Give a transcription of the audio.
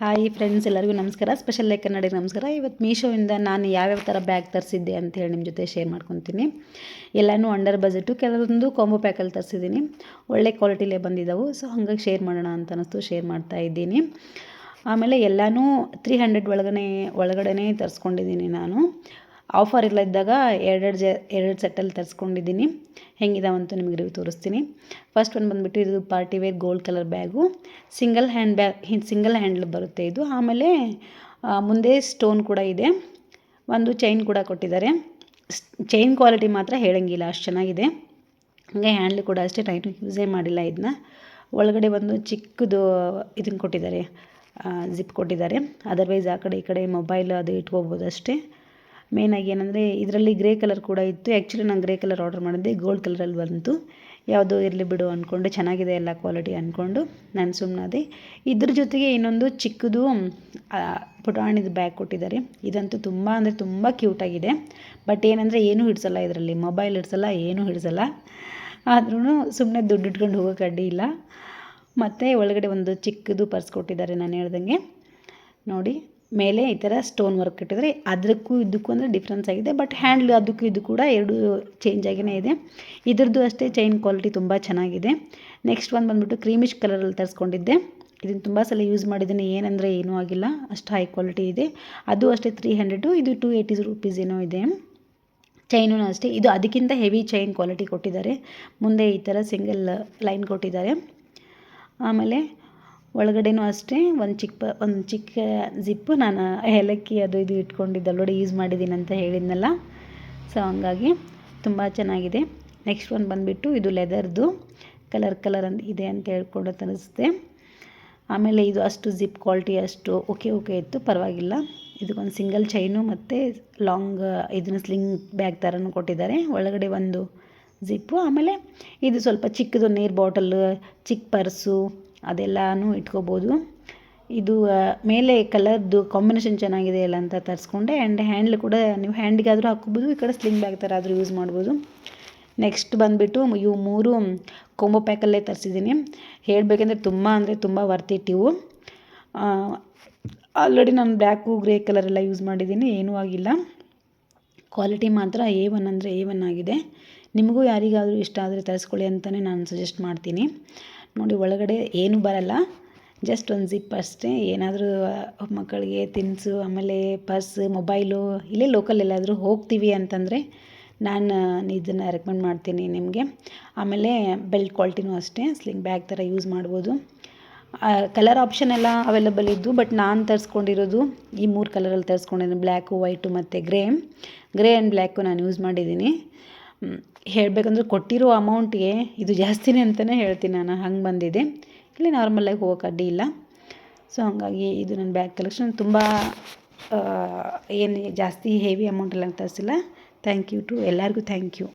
Hi friends ಎಲ್ಲರಿಗೂ ನಮಸ್ಕಾರ. Special like ಕನ್ನಡಿಗೆ ನಮಸ್ಕಾರ. ಇವತ್ತು ಮೀಶೋಯಿಂದ ನಾನು ಯಾವ್ಯಾವ ಥರ ಬ್ಯಾಗ್ ತರಿಸಿದ್ದೆ ಅಂತೇಳಿ ನಿಮ್ಮ ಜೊತೆ ಶೇರ್ ಮಾಡ್ಕೊತೀನಿ. ಎಲ್ಲನೂ ಅಂಡರ್ ಬಜೆಟು ಕೆಲವೊಂದು ಕಾಂಬೋ ಪ್ಯಾಕಲ್ಲಿ ತರಿಸಿದ್ದೀನಿ. ಒಳ್ಳೆ ಕ್ವಾಲಿಟಿಲೇ ಬಂದಿದ್ದಾವೆ ಸೊ ಹಾಗಾಗಿ ಶೇರ್ ಮಾಡೋಣ ಅಂತ ಅನ್ನಿಸ್ತು ಶೇರ್ ಮಾಡ್ತಾ ಇದ್ದೀನಿ. ಆಮೇಲೆ ಎಲ್ಲನೂ ತ್ರೀ ಹಂಡ್ರೆಡ್ ಒಳಗನೆ ಒಳಗಡೆ ತರಿಸ್ಕೊಂಡಿದ್ದೀನಿ ನಾನು. ಆಫರ್ ಇಲ್ಲ ಇದ್ದಾಗ ಎರಡೆರಡು ಜ ಎರಡು ಸೆಟ್ಟಲ್ಲಿ ತರಿಸ್ಕೊಂಡಿದ್ದೀನಿ. ಹೆಂಗಿದಾವಂತ ನಿಮಗೆ ರಿವ್ಯೂ ತೋರಿಸ್ತೀನಿ. ಫಸ್ಟ್ ಒಂದು ಬಂದುಬಿಟ್ಟು ಇದು party wear gold colour bag single hand bag single handle ಬರುತ್ತೆ ಇದು. ಆಮೇಲೆ ಮುಂದೆ ಸ್ಟೋನ್ ಕೂಡ ಇದೆ. ಒಂದು ಚೈನ್ ಕೂಡ ಕೊಟ್ಟಿದ್ದಾರೆ. ಚೈನ್ ಕ್ವಾಲಿಟಿ ಮಾತ್ರ ಹೇಳಂಗಿಲ್ಲ, ಅಷ್ಟು ಚೆನ್ನಾಗಿದೆ. ಹಾಗೆ ಹ್ಯಾಂಡ್ಲ್ ಕೂಡ ಅಷ್ಟೇ ಟೈಟ್ ಯೂಸೇ ಮಾಡಿಲ್ಲ ಇದನ್ನ ಒಳಗಡೆ ಒಂದು ಚಿಕ್ಕದು ಇದನ್ನು ಕೊಟ್ಟಿದ್ದಾರೆ. ಜಿಪ್ ಕೊಟ್ಟಿದ್ದಾರೆ. ಅದರ್ವೈಸ್ ಆ ಕಡೆ ಈ ಕಡೆ ಮೊಬೈಲ್ ಅದು ಇಟ್ಕೋಬೋದು ಅಷ್ಟೇ. ಮೇಯ್ನಾಗಿ ಏನಂದರೆ ಇದರಲ್ಲಿ ಗ್ರೇ ಕಲರ್ ಕೂಡ ಇತ್ತು. ಆ್ಯಕ್ಚುಲಿ ನಾನು ಗ್ರೇ ಕಲರ್ ಆರ್ಡರ್ ಮಾಡಿದ್ದೆ ಗೋಲ್ಡ್ ಕಲರಲ್ಲಿ ಬಂತು. ಯಾವುದೋ ಇರಲಿ ಬಿಡು ಅಂದ್ಕೊಂಡು ಚೆನ್ನಾಗಿದೆ ಎಲ್ಲ ಕ್ವಾಲಿಟಿ ಅಂದ್ಕೊಂಡು ನಾನು ಸುಮ್ಮನಾದೆ ಇದ್ರ ಜೊತೆಗೆ ಇನ್ನೊಂದು ಚಿಕ್ಕದು ಪುಟಾಣಿದ ಬ್ಯಾಗ್ ಕೊಟ್ಟಿದ್ದಾರೆ. ಇದಂತೂ ತುಂಬ ಅಂದರೆ ತುಂಬ ಕ್ಯೂಟಾಗಿದೆ ಬಟ್ ಏನಂದರೆ ಏನೂ ಹಿಡಿಸಲ್ಲ ಇದರಲ್ಲಿ. ಮೊಬೈಲ್ ಹಿಡ್ಸಲ್ಲ, ಏನೂ ಹಿಡಿಸಲ್ಲ. ಆದ್ರೂ ಸುಮ್ಮನೆ ದುಡ್ಡು ಇಟ್ಕೊಂಡು ಹೋಗೋಕೆ ಅಡ್ಡಿ ಇಲ್ಲ. ಮತ್ತು ಒಳಗಡೆ ಒಂದು ಚಿಕ್ಕದು ಪರ್ಸ್ ಕೊಟ್ಟಿದ್ದಾರೆ ನಾನು ಹೇಳ್ದಂಗೆ. ನೋಡಿ. ಮೇಲೆ ಈ ಥರ ಸ್ಟೋನ್ ವರ್ಕ್ ಇಟ್ಟಿದ್ರೆ ಅದಕ್ಕೂ ಇದಕ್ಕೂ ಅಂದರೆ ಡಿಫ್ರೆನ್ಸ್ ಆಗಿದೆ. ಬಟ್ ಹ್ಯಾಂಡ್ಲ್ ಅದಕ್ಕೂ ಇದು ಕೂಡ ಎರಡು ಚೇಂಜ್ ಆಗಿಯೇ ಇದೆ. ಇದ್ರದ್ದು ಅಷ್ಟೇ ಚೈನ್ ಕ್ವಾಲಿಟಿ ತುಂಬ ಚೆನ್ನಾಗಿದೆ. ನೆಕ್ಸ್ಟ್ ಒಂದು ಬಂದುಬಿಟ್ಟು ಕ್ರೀಮಿಶ್ ಕಲರಲ್ಲಿ ತರಿಸ್ಕೊಂಡಿದ್ದೆ. ಇದನ್ನು ತುಂಬ ಸಲ ಯೂಸ್ ಮಾಡಿದ್ದೀನಿ. ಏನಂದರೆ ಏನೂ ಆಗಿಲ್ಲ. ಅಷ್ಟು ಹೈ ಕ್ವಾಲಿಟಿ ಇದೆ. ಅದು ಅಷ್ಟೇ ತ್ರೀ ಹಂಡ್ರೆಡು ಇದು ಟು ಏಯ್ಟಿ ರುಪೀಸ್ ಏನೋ ಇದೆ. ಚೈನು ಅಷ್ಟೇ. ಇದು ಅದಕ್ಕಿಂತ ಹೆವಿ ಚೈನ್ ಕ್ವಾಲಿಟಿ ಕೊಟ್ಟಿದ್ದಾರೆ. ಮುಂದೆ ಈ ಥರ ಸಿಂಗಲ್ ಲೈನ್ ಕೊಟ್ಟಿದ್ದಾರೆ. ಆಮೇಲೆ ಒಳಗಡೆನೂ ಅಷ್ಟೇ, ಒಂದು ಚಿಕ್ಕ ಪ, ಒಂದು ಚಿಕ್ಕ ಜಿಪ್ಪು ನಾನು ಏಲಕ್ಕಿ ಅದು ಇದು ಇಟ್ಕೊಂಡಿದ್ದೆ. ಆಲ್ರೆಡಿ ಯೂಸ್ ಮಾಡಿದ್ದೀನಿ ಅಂತ ಹೇಳಿದ್ನಲ್ಲ. ಸೊ ಹಂಗಾಗಿ ತುಂಬ ಚೆನ್ನಾಗಿದೆ. ನೆಕ್ಸ್ಟ್ ಒಂದು ಬಂದುಬಿಟ್ಟು ಇದು ಲೆದರ್ದು ಕಲರ್ ಕಲರ್ ಅಂತ ಇದೆ ಅಂತ ಹೇಳ್ಕೊಂಡು ತರಿಸಿದೆ. ಆಮೇಲೆ ಇದು ಅಷ್ಟು ಜಿಪ್ ಕ್ವಾಲಿಟಿ ಅಷ್ಟು ಓಕೆ ಓಕೆ ಇತ್ತು, ಪರವಾಗಿಲ್ಲ. ಇದಕ್ಕೊಂದು ಸಿಂಗಲ್ ಚೈನು ಮತ್ತು ಲಾಂಗ್ ಇದನ್ನ ಸ್ಲಿಂಗ್ ಬ್ಯಾಗ್ ಥರನೂ ಕೊಟ್ಟಿದ್ದಾರೆ. ಒಳಗಡೆ ಒಂದು ಜಿಪ್ಪು ಆಮೇಲೆ ಇದು ಸ್ವಲ್ಪ ಚಿಕ್ಕದು ನೀರು ಬಾಟಲ್ ಚಿಕ್ಕ ಪರ್ಸು ಅದೆಲ್ಲನೂ ಇಟ್ಕೋಬೋದು. ಇದು ಮೇಲೆ ಕಲರ್ದು ಕಾಂಬಿನೇಷನ್ ಚೆನ್ನಾಗಿದೆ ಅಲ್ಲ ಅಂತ ತರಿಸ್ಕೊಂಡೆ. ಆ್ಯಂಡ್ ಹ್ಯಾಂಡ್ಲ್ ಕೂಡ ನೀವು ಹ್ಯಾಂಡಿಗಾದರೂ ಹಾಕ್ಕೋಬೋದು, ಈ ಕಡೆ ಸ್ಲಿಂಗ್ ಬ್ಯಾಗ್ ಥರ ಆದರೂ ಯೂಸ್ ಮಾಡ್ಬೋದು. ನೆಕ್ಸ್ಟ್ ಬಂದುಬಿಟ್ಟು ಇವು ಮೂರು ಕೊಂಬೋ ಪ್ಯಾಕಲ್ಲೇ ತರಿಸಿದ್ದೀನಿ. ಹೇಳಬೇಕಂದ್ರೆ ತುಂಬ ಅಂದರೆ ತುಂಬ ವರ್ತಿಟ್ಟಿವು ಆಲ್ರೆಡಿ ನಾನು ಬ್ಲ್ಯಾಕು, ಗ್ರೇ ಕಲರ್ ಎಲ್ಲ ಯೂಸ್ ಮಾಡಿದ್ದೀನಿ, ಏನೂ ಆಗಿಲ್ಲ. ಕ್ವಾಲಿಟಿ ಮಾತ್ರ ಎ ಒನ್ ಅಂದರೆ ಎ ಒನ್ ಆಗಿದೆ. ನಿಮಗೂ ಯಾರಿಗಾದರೂ ಇಷ್ಟ ಆದರೆ ತರಿಸ್ಕೊಳ್ಳಿ ಅಂತಲೇ ನಾನು ಸಜೆಸ್ಟ್ ಮಾಡ್ತೀನಿ. ನೋಡಿ, ಒಳಗಡೆ ಏನೂ ಬರಲ್ಲ. ಜಸ್ಟ್ ಒಂದು ಜಿಪ್ ಅಷ್ಟೇ. ಏನಾದರೂ ಮಕ್ಕಳಿಗೆ ತಿನಿಸು, ಆಮೇಲೆ ಪರ್ಸ್ ಮೊಬೈಲು ಇಲ್ಲೇ ಲೋಕಲ್ ಎಲ್ಲಾದರೂ ಹೋಗ್ತೀವಿ ಅಂತಂದರೆ ನಾನು ಇದನ್ನು ರೆಕಮೆಂಡ್ ಮಾಡ್ತೀನಿ ನಿಮಗೆ. ಆಮೇಲೆ ಬೆಲ್ಟ್ ಕ್ವಾಲಿಟಿನೂ ಅಷ್ಟೇ. ಸ್ಲಿಂಗ್ ಬ್ಯಾಗ್ ಥರ ಯೂಸ್ ಮಾಡ್ಬೋದು. ಕಲರ್ ಆಪ್ಷನ್ ಎಲ್ಲ ಅವೈಲಬಲ್ ಇದ್ದು ಬಟ್ ನಾನು ತರಿಸ್ಕೊಂಡಿರೋದು ಈ ಮೂರು ಕಲರಲ್ಲಿ ತರಿಸ್ಕೊಂಡಿದ್ದೀನಿ ಬ್ಲ್ಯಾಕು ವೈಟು ಮತ್ತು ಗ್ರೇ ಗ್ರೇ ಆ್ಯಂಡ್ ಬ್ಲ್ಯಾಕು ನಾನು ಯೂಸ್ ಮಾಡಿದ್ದೀನಿ. ಹೇಳಬೇಕಂದ್ರೆ ಕೊಟ್ಟಿರೋ ಅಮೌಂಟ್ಗೆ ಇದು ಜಾಸ್ತಿನೇ ಅಂತಲೇ ಹೇಳ್ತೀನಿ ನಾನು. ಹಂಗೆ ಬಂದಿದೆ. ಇಲ್ಲಿ ನಾರ್ಮಲಾಗಿ ಹೋಗೋಕೆ ಅಡ್ಡಿ ಇಲ್ಲ. ಸೊ ಹಾಗಾಗಿ ಇದು ನನ್ನ ಬ್ಯಾಗ್ ಕಲೆಕ್ಷನ್ ತುಂಬ ಏನು ಜಾಸ್ತಿ ಹೆವಿ ಅಮೌಂಟ್ ಎಲ್ಲ ತರಿಸಿಲ್ಲ. ಥ್ಯಾಂಕ್ ಯು ಟು ಎಲ್ಲರಿಗೂ ಥ್ಯಾಂಕ್ ಯು